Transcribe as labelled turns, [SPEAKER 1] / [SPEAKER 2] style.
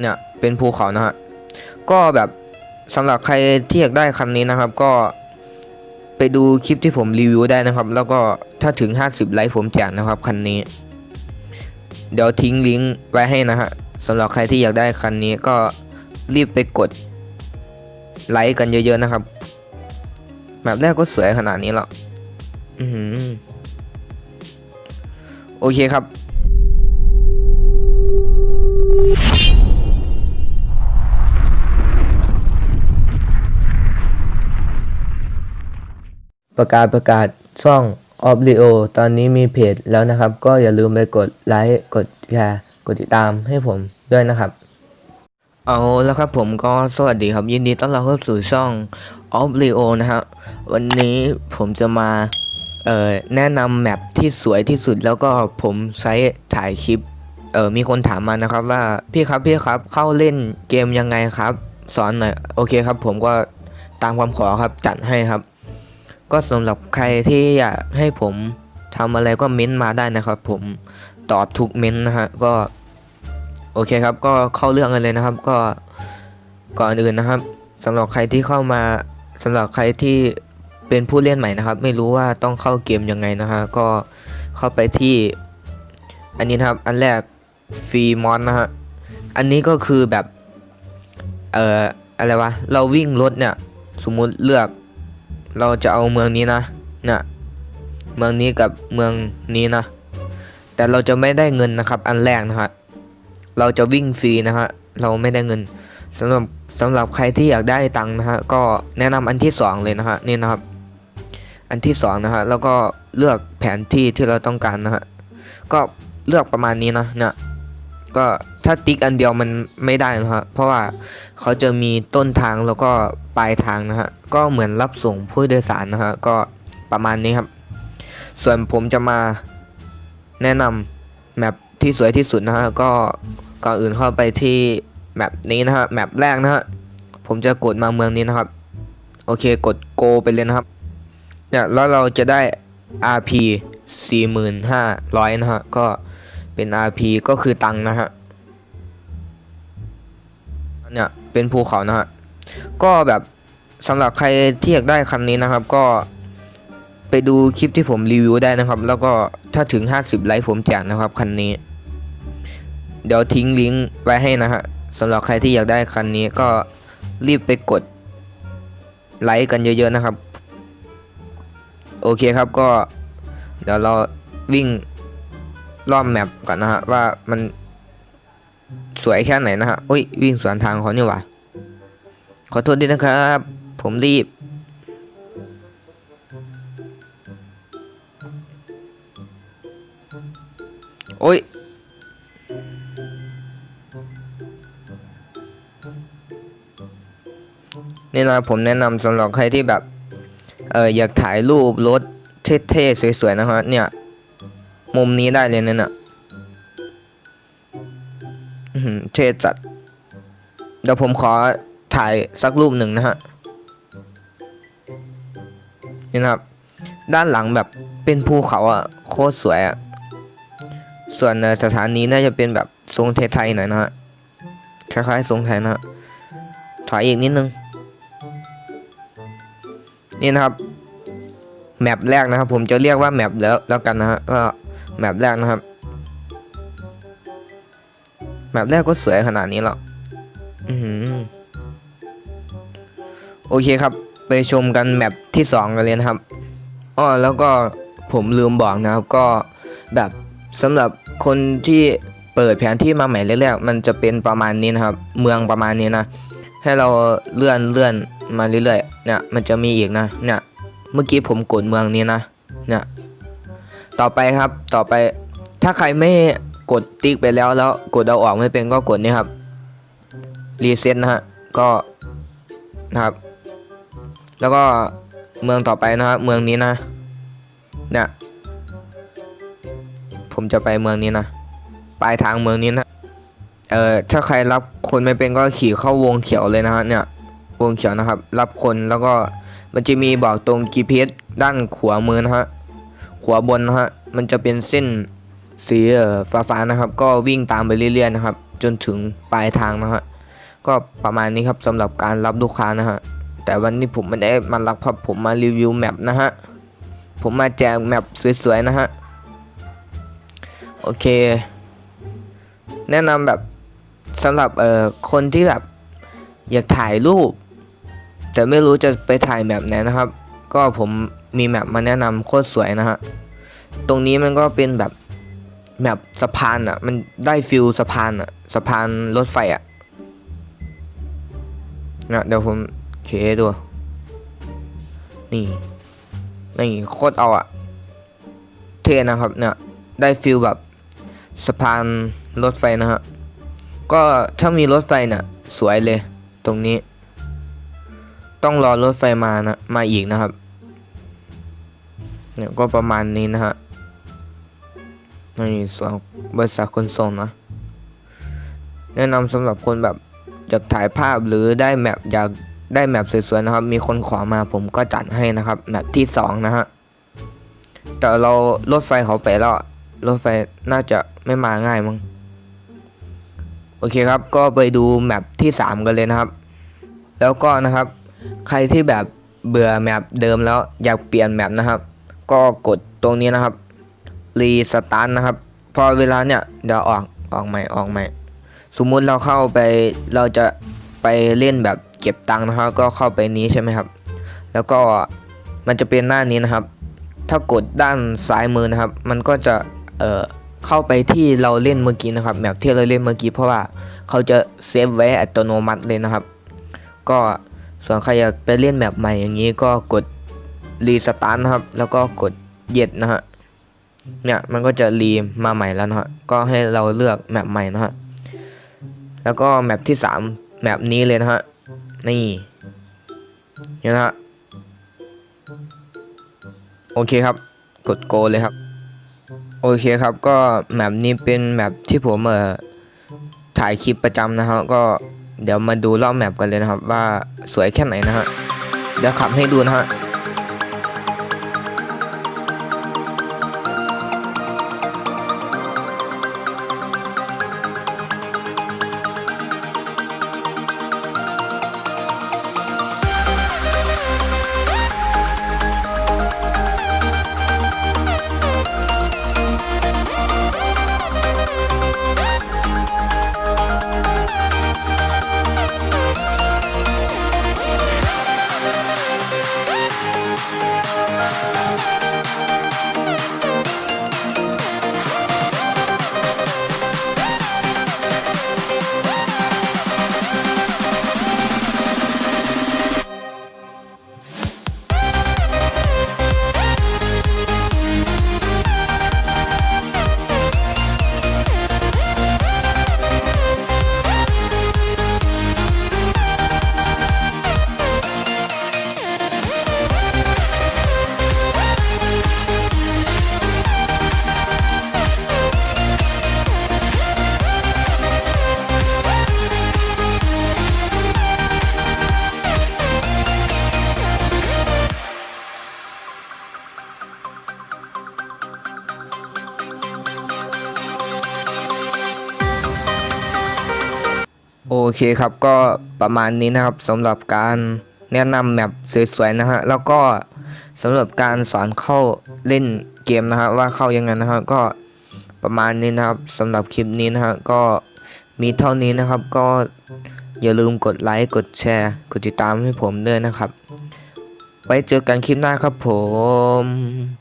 [SPEAKER 1] เนี่ยเป็นภูเขานะฮะก็แบบสำหรับใครที่อยากได้คันนี้นะครับ ก็ไปดูคลิปที่ผมรีวิวได้นะครับ แล้วก็ถ้าถึง 50 ไลค์ผมแจกนะครับคันนี้ เดี๋ยวทิ้งลิงก์ไว้ให้นะฮะสำหรับใครที่อยากได้คันนี้ก็รีบไปกดไลค์กันเยอะๆนะครับแบบแรกก็สวยขนาดนี้แล้วอือโอเคครับ ประกาศประกาศช่อง o b l i o ตอนนี้มีเพจแล้วนะครับ ก็อย่าลืมไปกดไลค์กดแชร์กดติดตามให้ผมด้วยนะครับ เอาแล้วครับผมก็สวัสดีครับ ยินดีต้อนรับเข้าสู่ช่อง o b l i o นะครับวันนี้ผมจะมาเอ่อแนะนำแมปที่สวยที่สุดแล้วก็ผมใช้ถ่ายคลิปเออมีคนถามมานะครับว่าพี่ครับพี่ครับเข้าเล่นเกมยังไงครับ สอนหน่อยโอเคครับ ผมก็ตามความขอครับจัดให้ครับ ก็สำหรับใครที่อยากให้ผมทำอะไรก็เม้นต์มาได้นะครับ ผมตอบทุกเม้นต์นะฮะก็ โอเคครับ ก็เข้าเรื่องกันเลยนะครับ ก็ก่อนอื่นนะครับสำหรับใครที่เข้ามาสำหรับใครที่เป็นผู้เล่นใหม่นะครับ ไม่รู้ว่าต้องเข้าเกมยังไงนะฮะก็เข้าไปที่ อันนี้นะครับ อันแรกฟรีมอนนะฮะอันนี้ก็คือแบบ เอ่ออะไรวะเราวิ่งรถเนี่ย สมมุติเลือก เราจะเอาเมืองนี้นะนี่ยเมืองนี้กับเมืองนี้นะ แต่เราจะไม่ได้เงินนะครับ อันแรกนะฮะเราจะวิ่งฟรีนะฮะเราไม่ได้เงินสำหรับสำหรับใครที่อยากได้ตังค์นะฮะก็แนะนำอันที่สองเลยนะฮะนี่นะครับ อันที่สองนะฮะแล้วก็เลือกแผนที่ที่เราต้องการนะฮะก็เลือกประมาณนี้นะเนี่ย ก็ถ้าติ๊กอันเดียวมันไม่ได้นะฮะเพราะว่าเขาจะมีต้นทางแล้วก็ปลายทางนะฮะก็เหมือนรับส่งผู้โดยสารนะฮะก็ประมาณนี้ครับ ส่วนผมจะมาแนะนำแมปที่สวยที่สุดนะฮะก็ก่อนอื่นเข้าไปที่แมปนี้นะฮะแมปแรกนะฮะผมจะกดมาเมืองนี้นะครับ โอเคกด go ไปเลยนะครับเนี่ยแล้วเราจะได้ RP 45,000 นะฮะก็ เป็น RP ก็คือตังนะฮะเนี่ยเป็นภูเขานะฮะก็แบบสำหรับใครที่อยากได้คันนี้นะครับ ก็ไปดูคลิปที่ผมรีวิวได้นะครับ แล้วก็ถ้าถึง 50 ไลค์ผมแจกนะครับคันนี้ เดี๋ยวทิ้งลิงก์ไว้ให้นะฮะสำหรับใครที่อยากได้คันนี้ก็รีบไปกดไลค์กันเยอะๆนะครับ โอเคครับก็ เดี๋ยวเราวิ่ง รอบแมปก่อนนะฮะว่ามันสวยแค่ไหนนะฮะอุ้ยวิ่งสวนทางเขานี่หว่าขอโทษด้วยนะครับ ผมรีบ โอ้ยนี่นะผมแนะนำสำหรับใครที่แบบ เอออยากถ่ายรูปรถเท่ๆสวยๆนะฮะเนี่ย มุมนี้ได้เลยนะเนี่ยอื้อหือเท่จัด เดี๋ยวผมขอถ่ายสักรูปหนึ่งนะฮะ นี่นะครับ ด้านหลังแบบเป็นภูเขาอะโคตรสวยอะส่วนสถานีน่าจะเป็นแบบทรงไทยๆหน่อยนะฮะ คล้ายๆทรงไทยนะฮะ ถอยอีกนิดนึง นี่นะครับ แมปแรกนะครับ ผมจะเรียกว่าแมปแล้วแล้วกันนะฮะก็ แมปแรกนะครับ แมปแรกก็สวยขนาดนี้แล้วอือหือโอเคครับ ไปชมกันแมปที่สองกันเลยนะครับอ้อแล้วก็ผมลืมบอกนะครับ ก็แบบสำหรับคนที่เปิดแผนที่มาใหม่แรกๆมันจะเป็นประมาณนี้นะครับ เมืองประมาณนี้นะ ให้เราเลื่อนเลื่อนมาเรื่อยๆเนี่ยมันจะมีอีกนะ เนี่ย เมื่อกี้ผมกดเมืองนี้นะ เนี่ย ต่อไปครับต่อไปถ้าใครไม่กดติ๊กไปแล้วแล้วกดเอาออกไม่เป็นก็กดนี่ครับรีเซ็ตนะฮะก็นะครับ แล้วก็เมืองต่อไปนะครับเมืองนี้นะเนี่ยผมจะไปเมืองนี้นะปลายทางเมืองนี้นะเอ่อถ้าใครรับคนไม่เป็นก็ขี่เข้าวงเขียวเลยนะฮะเนี่ยวงเขียวนะครับ รับคนแล้วก็มันจะมีบอกตรง GPS ด้านขวามือนะฮะ ขวาบนนะฮะมันจะเป็นเส้นสีฟ้าฟ้าๆนะครับ ก็วิ่งตามไปเรื่อยๆนะครับ จนถึงปลายทางนะฮะก็ประมาณนี้ครับสำหรับการรับลูกค้านะฮะแต่วันนี้ผมไม่ได้มารับครับผมมารีวิวแมปนะฮะผมมาแจกแมปสวยๆนะฮะโอเค แนะนำแบบสำหรับเอ่อคนที่แบบอยากถ่ายรูป แต่ไม่รู้จะไปถ่ายแมปไหนนะครับ ก็ผม มีแมปมาแนะนำโคตรสวยนะฮะ ตรงนี้มันก็เป็นแบบแมปสะพานอะ มันได้ฟิลสะพานอะ สะพานรถไฟอะนะเดี๋ยวผมเคดู นี่ นี่โคตรเอาอะ เท่นะครับ เนี่ย ได้ฟิลแบบสะพานรถไฟนะฮะ ก็ถ้ามีรถไฟเนี่ยสวยเลย ตรงนี้ ต้องรอรถไฟมานะ มาอีกนะครับ เนี่ยก็ประมาณนี้นะฮะในส่วนบริษัทขนส่งนะ แนะนำสำหรับคนแบบอยากถ่ายภาพหรือได้แมปอยากได้แมปสวยๆนะครับ มีคนขอมาผมก็จัดให้นะครับแมปที่สองนะฮะแต่เรารถไฟเขาไปแล้วรถไฟน่าจะไม่มาง่ายมั้งโอเคครับ ก็ไปดูแมปที่สามกันเลยนะครับ แล้วก็นะครับ ใครที่แบบเบื่อแมปเดิมแล้วอยากเปลี่ยนแมปนะครับ ก็กดตรงนี้นะครับรีสตาร์ทนะครับ พอเวลาเนี่ยเดี๋ยวออกออกใหม่ออกใหม่ สมมุติเราเข้าไปเราจะไปเล่นแบบเก็บตังค์นะครับ ก็เข้าไปนี้ใช่ไหมครับ แล้วก็มันจะเป็นหน้านี้นะครับ ถ้ากดด้านซ้ายมือนะครับ มันก็จะเอ่อเข้าไปที่เราเล่นเมื่อกี้นะครับแมปที่เราเล่นเมื่อกี้เพราะว่าเขาจะเซฟไว้อัตโนมัติเลยนะครับ ก็ส่วนใครอยากไปเล่นแมปใหม่อย่างนี้ก็กด รีสตาร์ทนะครับ แล้วก็กดเย็ดนะฮะ เนี่ยมันก็จะรีมาใหม่แล้วนะฮะ ก็ให้เราเลือกแมปใหม่นะฮะ แล้วก็แมปที่สามแมปนี้เลยนะฮะ นี่เห็นนะฮะ โอเคครับ กดโกเลยครับ โอเคครับ ก็แมปนี้เป็นแมปที่ผมเอ่อถ่ายคลิปประจำนะฮะก็เดี๋ยวมาดูรอบแมปกันเลยนะครับ ว่าสวยแค่ไหนนะฮะ เดี๋ยวขับให้ดูนะฮะ เคครับก็ประมาณนี้นะครับสำหรับการแนะนำแมปสวยๆนะฮะแล้วก็สำหรับการสอนเข้าเล่นเกมนะฮะว่าเข้ายังไงนะฮะก็ประมาณนี้นะครับสำหรับคลิปนี้นะฮะก็มีเท่านี้นะครับ ก็อย่าลืมกดไลค์กดแชร์ กดติดตามให้ผมด้วยนะครับ ไว้เจอกันคลิปหน้าครับผม